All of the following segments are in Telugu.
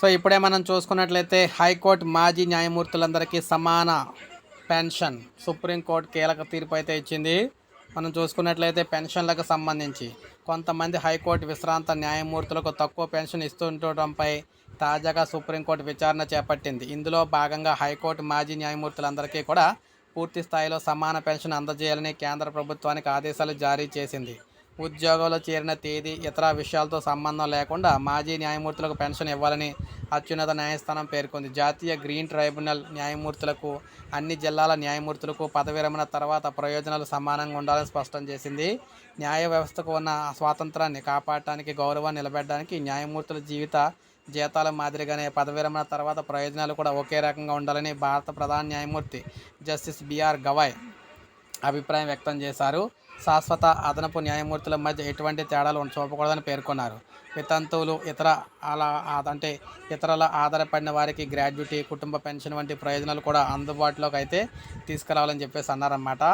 సో ఇప్పుడే మనం చూసుకున్నట్లయితే హైకోర్టు మాజీ న్యాయమూర్తులందరికీ సమాన పెన్షన్. సుప్రీంకోర్టు కీలక తీర్పు అయితే ఇచ్చింది. మనం చూసుకున్నట్లయితే పెన్షన్లకు సంబంధించి కొంతమంది హైకోర్టు విశ్రాంత న్యాయమూర్తులకు తక్కువ పెన్షన్ ఇస్తుండటంపై తాజాగా సుప్రీంకోర్టు విచారణ చేపట్టింది. ఇందులో భాగంగా హైకోర్టు మాజీ న్యాయమూర్తులందరికీ కూడా పూర్తి స్థాయిలో సమాన పెన్షన్ అందజేయాలని కేంద్ర ప్రభుత్వానికి ఆదేశాలు జారీ చేసింది. ఉద్యోగంలో చేరిన తేదీ ఇతర విషయాలతో సంబంధం లేకుండా మాజీ న్యాయమూర్తులకు పెన్షన్ ఇవ్వాలని అత్యున్నత న్యాయస్థానం పేర్కొంది. జాతీయ గ్రీన్ ట్రైబ్యునల్ న్యాయమూర్తులకు అన్ని జిల్లాల న్యాయమూర్తులకు పదవి విరమణ తర్వాత ప్రయోజనాలు సమానంగా ఉండాలని స్పష్టం చేసింది. న్యాయ వ్యవస్థకు ఉన్న స్వాతంత్రాన్ని కాపాడటానికి గౌరవాన్ని నిలబెట్టడానికి న్యాయమూర్తుల జీవిత జీతాల మాదిరిగానే పదవి విరమణ తర్వాత ప్రయోజనాలు కూడా ఒకే రకంగా ఉండాలని భారత ప్రధాన న్యాయమూర్తి జస్టిస్ బిఆర్ గవాయ్ అభిప్రాయం వ్యక్తం చేశారు. శాశ్వత అదనపు న్యాయమూర్తుల మధ్య ఎటువంటి తేడాలు చూపకూడదని పేర్కొన్నారు. వితంతువులు ఇతర అలా అంటే ఇతరుల ఆధారపడిన వారికి గ్రాడ్యుటీ కుటుంబ పెన్షన్ వంటి ప్రయోజనాలు కూడా అందుబాటులోకి అయితే తీసుకురావాలని చెప్పేసి అన్నారన్నమాట.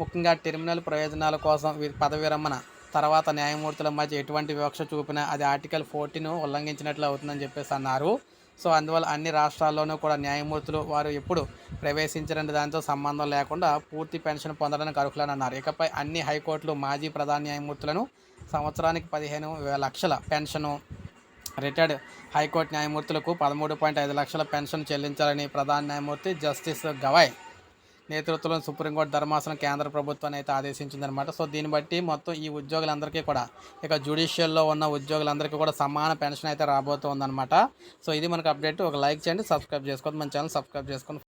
ముఖ్యంగా టెర్మినల్ ప్రయోజనాల కోసం పదవి విరమణ తర్వాత న్యాయమూర్తుల మధ్య ఎటువంటి వివక్ష చూపినా అది ఆర్టికల్ ఫోర్టీన్ ఉల్లంఘించినట్లు అవుతుందని చెప్పేసి అన్నారు. సో అందువల్ల అన్ని రాష్ట్రాల్లోనూ కూడా న్యాయమూర్తులు వారు ఎప్పుడు ప్రవేశించిన దానితో సంబంధం లేకుండా పూర్తి పెన్షన్ పొందడానికి అర్హులని అన్నారు. ఇకపై అన్ని హైకోర్టులు మాజీ ప్రధాన న్యాయమూర్తులను సంవత్సరానికి పదిహేను లక్షల పెన్షను రిటైర్డ్ హైకోర్టు న్యాయమూర్తులకు పదమూడు పాయింట్ ఐదు లక్షల పెన్షన్ చెల్లించాలని ప్రధాన న్యాయమూర్తి జస్టిస్ గవాయ్ నేతృత్వంలో సుప్రీంకోర్టు ధర్మాసనం కేంద్ర ప్రభుత్వాన్ని అయితే ఆదేశించిందనమాట సో దీన్ని బట్టి మొత్తం ఈ ఉద్యోగులందరికీ కూడా ఇక జ్యుడిషియల్లో ఉన్న ఉద్యోగులందరికీ కూడా సమాన పెన్షన్ అయితే రాబోతుందన్నమాట. సో ఇది మనకు అప్డేట్. ఒక లైక్ చేయండి సబ్స్క్రైబ్ చేసుకోండి మన ఛానల్ సబ్స్క్రైబ్ చేసుకొని